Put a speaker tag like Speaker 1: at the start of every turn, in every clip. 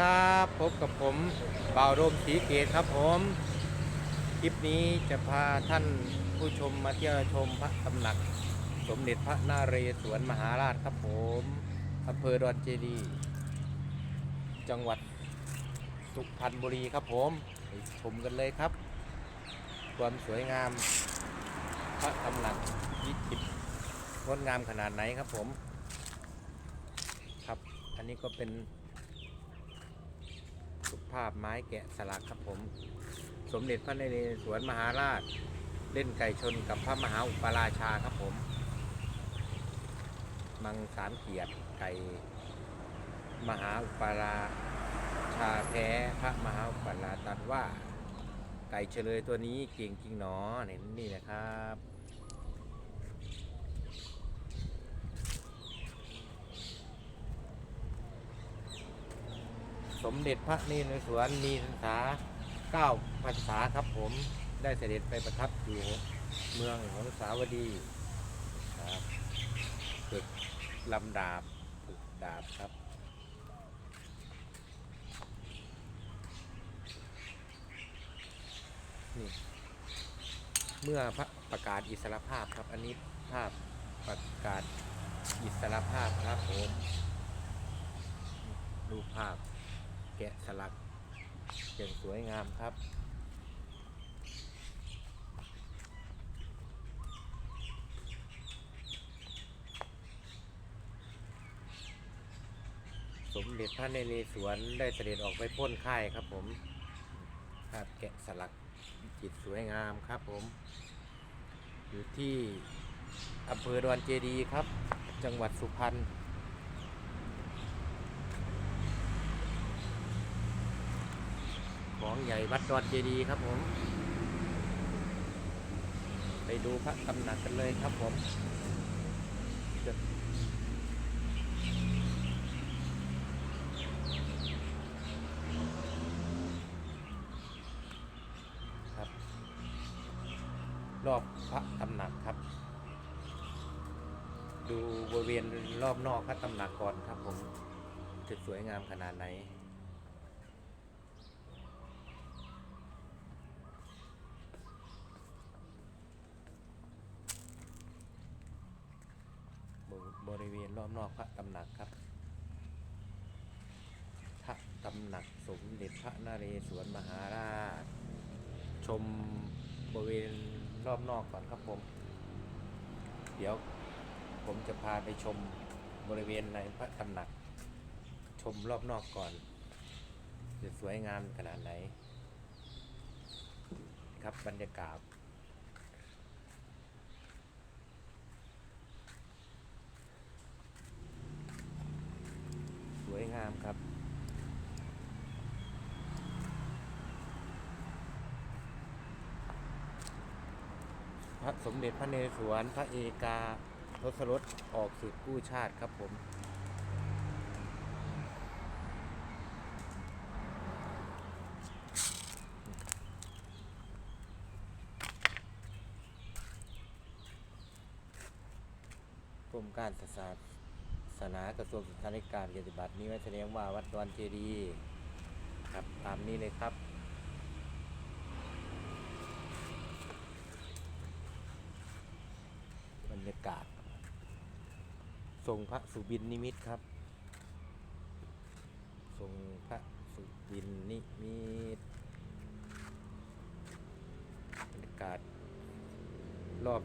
Speaker 1: ครับพบกับผมบ่าวโดมสีเกตครับผม คลิปนี้จะพาท่านผู้ชมมาเที่ยวชมพระตำหนัก สมเด็จพระนาเรศวรมหาราชครับผมอำเภอดอนเจดี จังหวัดสุพรรณบุรีครับผมไปชมกันเลยครับ ความสวยงาม พระตำหนักวิจิตรงดงามขนาดไหนครับผม ครับ อันนี้ก็เป็น ภาพไม้แกะสลักครับผม สมเด็จพระนเรศวรมหาราช เล่นไก่ชนกับพระมหาอุปราชาครับผม มังสามเกียรติไก่มหาอุปราชาแพ้พระมหาอุปราตรัสว่า ไก่เฉลยตัวนี้เก่งจริงหนอเนี่ยนี่นะครับ ส มเด็จพระนเรศวรมีพรรษาเก้าพรรษาครับผมได้เสด็จไปประทับอยู่เมืองของสาวดีครับฝึกลำดาบฝึกดาบครับนี่เมื่อพระประกาศอิสรภาพครับ อันนี้ภาพประกาศอิสรภาพครับผมรูปภาพ แกะสลักอย่างสวยงามครับ สมเด็จพระนเรศวรได้เสด็จออกไปพ้นค่ายครับผมภาพแกะสลักจิตสวยงามครับผม อยู่ที่อำเภอดอนเจดีครับ จังหวัดสุพรรณ ของ ใหญ่วัดดอนเจดีครับผม ไปดูพระตำหนักกันเลยครับผมครับ รอบพระตำหนักครับ ดูบริเวณรอบนอกพระตำหนักก่อนครับผมจะสวยงามขนาดไหน บริเวณรอบนอกพระตำหนักครับ พระตำหนักสมเด็จพระนเรศวรมหาราช ชมบริเวณรอบนอกก่อนครับผม เดี๋ยวผมจะพาไปชมบริเวณในพระตำหนัก ชมรอบนอกก่อน จะสวยงามขนาดไหน ครับบรรยากาศ สวยงามครับ พ ระสมเด็จพระนเรศวรพระเอกาทศรถออกสืบกู้ชาติครับผม กรมการศาสนากระทรวงศึกษาธิการปฏิบัตินี้ไว้แสดงว่าวัดดอนเจดีครับตามนี้เลยครับ บรรยา กาศทรงพระสุบินนิมิตครับ ทรงพระสุบินนิมิตบรรยากาศรอบ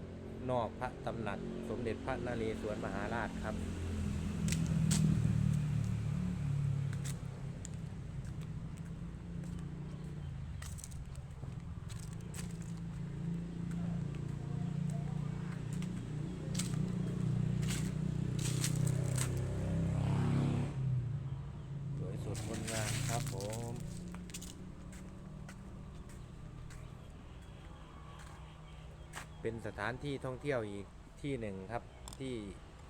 Speaker 1: นอกพระตำหนัก สมเด็จพระนเรศวรมหาราชครับ สวยสดงดงามครับผมเป็นสถานที่ท่องเที่ยวอีกที่หนึ่งครับที่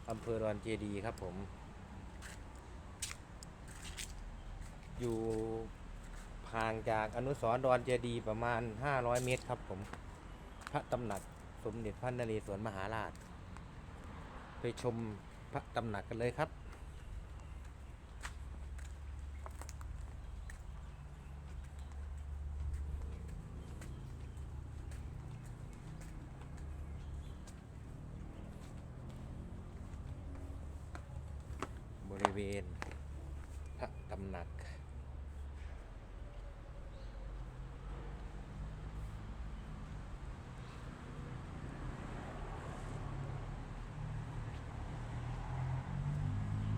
Speaker 1: อำเภอดอนเจดีครับผม อยู่ห่างจากอนุสรณ์ดอนเจดีประมาณ 500 เมตรครับผม พระตำหนักสมเด็จพระนเรศวรมหาราช ไปชมพระตำหนักกันเลยครับ เวณ พระตำหนัก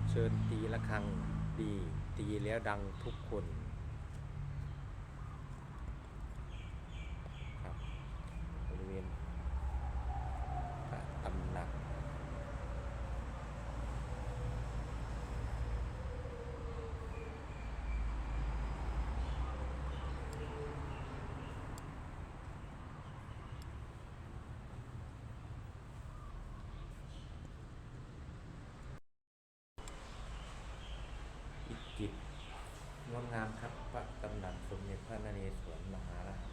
Speaker 1: เชิญตีละครังดีตีแล้วดังทุกคนครับบริเวณพระตำหนัก อิจิตร งดงามครับพระตำหนักสมเด็จพระนเรศวรมหาราช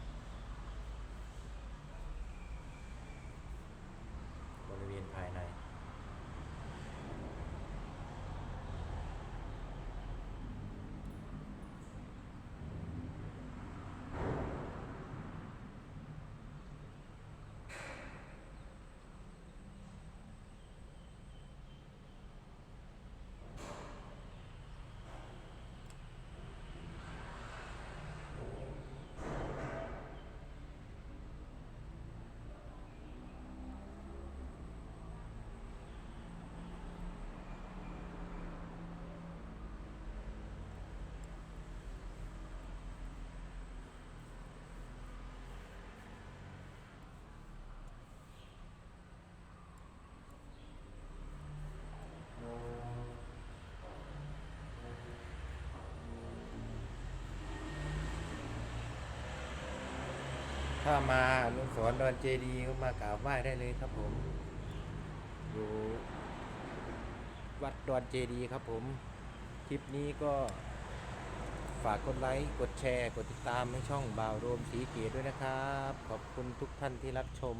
Speaker 1: บริเวณภายใน ถ้ามาอนุสรดอนเจดีย์ก็มากราบไหว้ได้เลยครับผม อยู่วัดดอนเจดีย์ครับผม คลิปนี้ก็ฝากกดไลค์ กดแชร์ กดติดตามให้ช่องบ่าวรวมสีเกียรด้วยนะครับ ขอบคุณทุกท่านที่รับชม